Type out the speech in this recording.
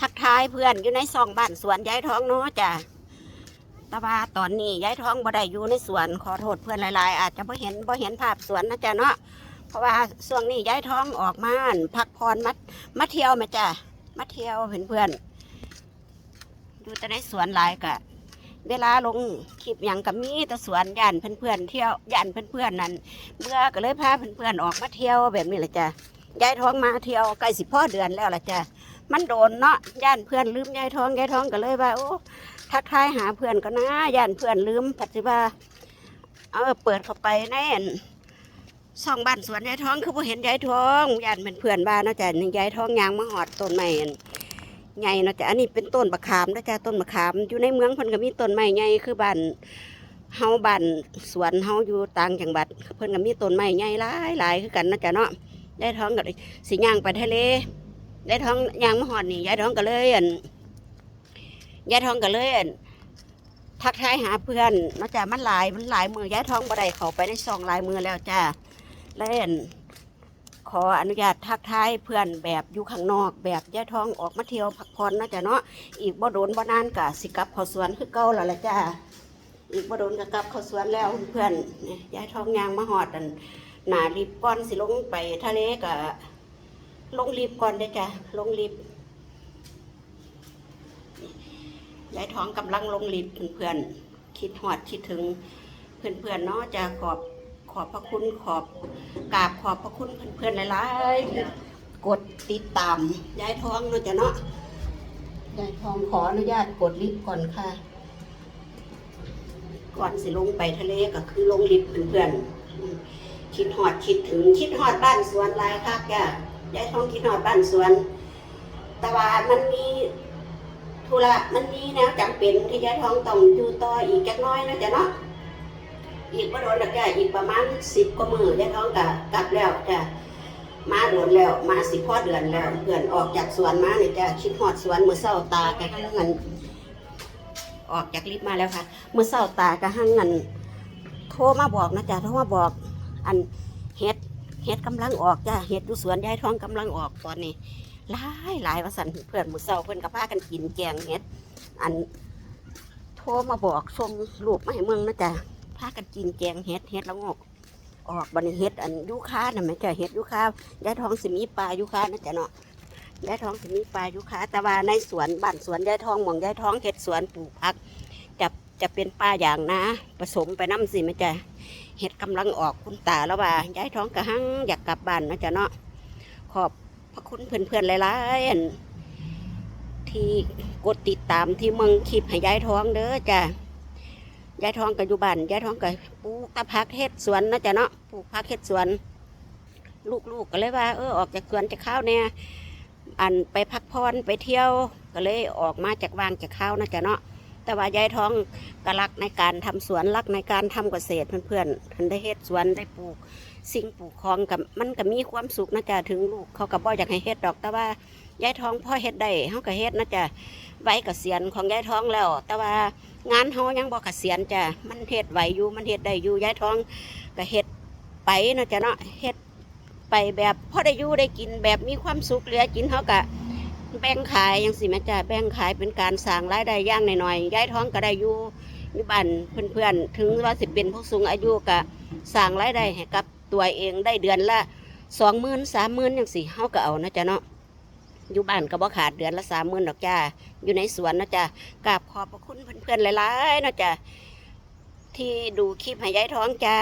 ทักทายเพื่อนอยู่ในซองบ้านสวนยายท้องเนาะจ้ะต่ว่าตอนนี้ยายท้องบ่ได้อยู่ในสวนขอโทษเพื่อนหลายๆ อาจจะบ่เห็นบ่เห็นภาพสวนนะจ๊ะเนาะเพราะว่าช่วงนี้ยายท้องออกมาพักผ่อนมามาเที่ยวมาจ้ะมาเที่ยวเพื่อนเพื่อนอยู่แต่ในสวนหลายกะ เวลาลงคลิปอย่างกับมีแต่สวนย่านเพื่อนๆเที่ยวย่านเพื่อนๆนั่นเบื่อก็เลยพาเพื่อนๆออกมาเที่ยวแบบนี้แหละจ้ะยายท้องมาเที่ยวใกล้สิพ่อเดือนแล้วล่ะจ้ะ มันโดนเนาะย่านเพื่อนลืมยายท้องยายท้องก็เลยว่าโอ้ทักทายหาเพื่อนก็นะย่านเพื่อนลืมปัจจุบันเอาเปิดเข้าไปแน่นช่องบ้านสวนยายท้องคือพอเห็นยายท้องย่านเป็นเพื่อนบ้านเนาะจ้ะยายท้องยางมาหอดต้นไม้อันใหญ่เนาะจ้ะอันนี้เป็นต้นมะขามนะจ้ะต้นมะขามอยู่ในเมืองเพิ่นก็มีต้นไม้ใหญ่คือบ้านเฮาบ้านสวนเฮาอยู่ต่างจังหวัด เพิ่นก็มีต้นไม้ใหญ่หลายหลายคือกันนะจ้ะเนาะยายท้องก็เลยสิย่างไปทะเล ยายทองยางมะฮอดนี่ยายทองก็เลยอันยายทองก็เลยอันทักทายหาเพื่อนนาะจ้ะมันหลายมันหลายมือยายทองบ่ได้เข้าไปในซองหลายมือแล้วจ้าแล้วอั่นขออนุญาตทักทายเพื่อนแบบอยู่ข้างนอกแบบยายทองออกมาเที่ยวพักผ่อนนะจ้ะเนาะอีกบ่โดนบ่นานกะสิกลับเข้าสวนคือเก่าแล้วละจ้าอีกบ่โดนก็กลับเข้าสวนแล้วเพื่อนยายทองยางมาฮอดอันหนารีบก้อนสิลงไปทะเลกะ ลงลิฟต์ก่อนเด้จ้ะลงลิฟต์ยายท้องกำลังลงลิฟต์เพื่อนๆคิดหอดคิดถึง เพื่อนๆเนาะจะขอบขอบพระคุณขอบกราบขอบพระคุณเพื่อนๆหลายๆกดติดตามยายท้องเนาะจ้ะเนาะยายท้องขออนุญาตกดลิฟต์ก่อนค่ะ ก่อนสิลงไปทะเลก็คือลงลิฟต์เพื่อนๆคิดหอดคิดถึงคิดหอดบ้านสวนลายคักจ้ะ ยายทองคิดหอดบ้านสวน แต่ว่ามันมีธุระมันมีแนวจำเป็นที่ยายทองต้องอยู่ต่ออีกจักน้อยนะจ๊ะเนาะอีกบ่โดนแล้วจ้ะอีกประมาณสิบกว่ามือยายทองกะกลับแล้วจ้ะมาโดนแล้วมาสิพ่อเดือนแล้วเพื่อนออกจากสวนมาเนี่ยจ้ะคิดหอดสวนมือเศร้าตากะหังเงินออกจากลิฟต์มาแล้วค่ะมือเศร้าตากะหังเงินโทรมาบอกนะจ๊ะโทรมาบอกอันเฮ็ด เห็ดกำลังออกจ้าเห็ดดูสวนยายทองกำลังออกตอนนี้หลายหลายว่าสันเพื่อนหมือเศร้าเพื่อนกับพากันกินแกงเห็ด อันโทรมาบอกส่งรูปมาให้เมืองนะจ๊ะพากันกินแกงเห็ดเห็ดแล้วงอกออกบันเห็ดอันยูคาน่ะแม่จ้ะเห็ดยูคายายทองสิมีปลายูคานะจ๊ะเนาะยายทองสิมีปลายูคาแต่ว่าในสวนบ้านสวนยายทองหมองยายทองเห็ดสวนปลูกผัก จะเป็นปลาอย่างนะ ผสมไปน้ำสิแม่จ้ะเห็ดกำลังออกคุณตาแล้วว่าย้ายท้องกระหังอยากกลับบ้านนะจ๊ะเนาะขอบพระคุณเพื่อนๆหลายๆที่กดติดตามที่เมืองคลิปให้ย้ายท้องเด้อจ้ะย้ายท้องกับอยู่บ้านย้ายท้องกับปลูกตะพักเฮ็ดสวนนะจ๊ะเนาะปลูกพักเฮ็ดสวน ลูกๆก็เลยว่า เออออกจากสวนจะข้าวเนี่ยอันไปพักผ่อนไปเที่ยวก็เลยออกมาจากวางจากข้าวนะจ๊ะเนาะ แต่ว่ายายท้องก็รักในการทำสวนรักในการทำเกษตรเพื่อนๆท่านได้เฮ็ดสวนได้ปลูก สิ่งปลูกของกับมันก็มีความสุขนะจ๊ะถึงลูกเขาก็บ่อยากให้เฮ็ดดอก แต่ว่ายายท้องพ่อเฮ็ดได้เฮาก็เฮ็ดนะจ๊ะไว้เกษียณของยายท้องแล้ว แต่ว่างานเฮายังบ่เกษียณจ้ะมันเฮ็ดไหวอยู่มันเฮ็ดได้อยู่ยายท้องก็เฮ็ดไปนะจ๊ะเนาะเฮ็ดไปแบบพ่อได้อยู่ได้กินแบบมีความสุขเหลือกินเฮาก็ แบ่งขายยังสิแม่จ้าแบ่งขายเป็นการสร้างรายได้ย่างหน่อยๆย้ายท้องก็ได้อยู่อยู่บ้านเพื่อนๆ ถึงว่าสิเป็นผู้สูงอายุก็สร้างรายได้ให้กับตัวเองได้เดือนละสองหมื่นสามหมื่นยังสิเฮาก็เอานะจ๊ะเนาะอยู่บ้านก็บ่ขาดเดือนละสามหมื่นดอกจ้าอยู่ในสวนนะจ๊ะกราบขอบพระคุณเพื่อนๆหลายๆนะจ๊ะที่ดูคลิปให้ย้ายท้องจ้า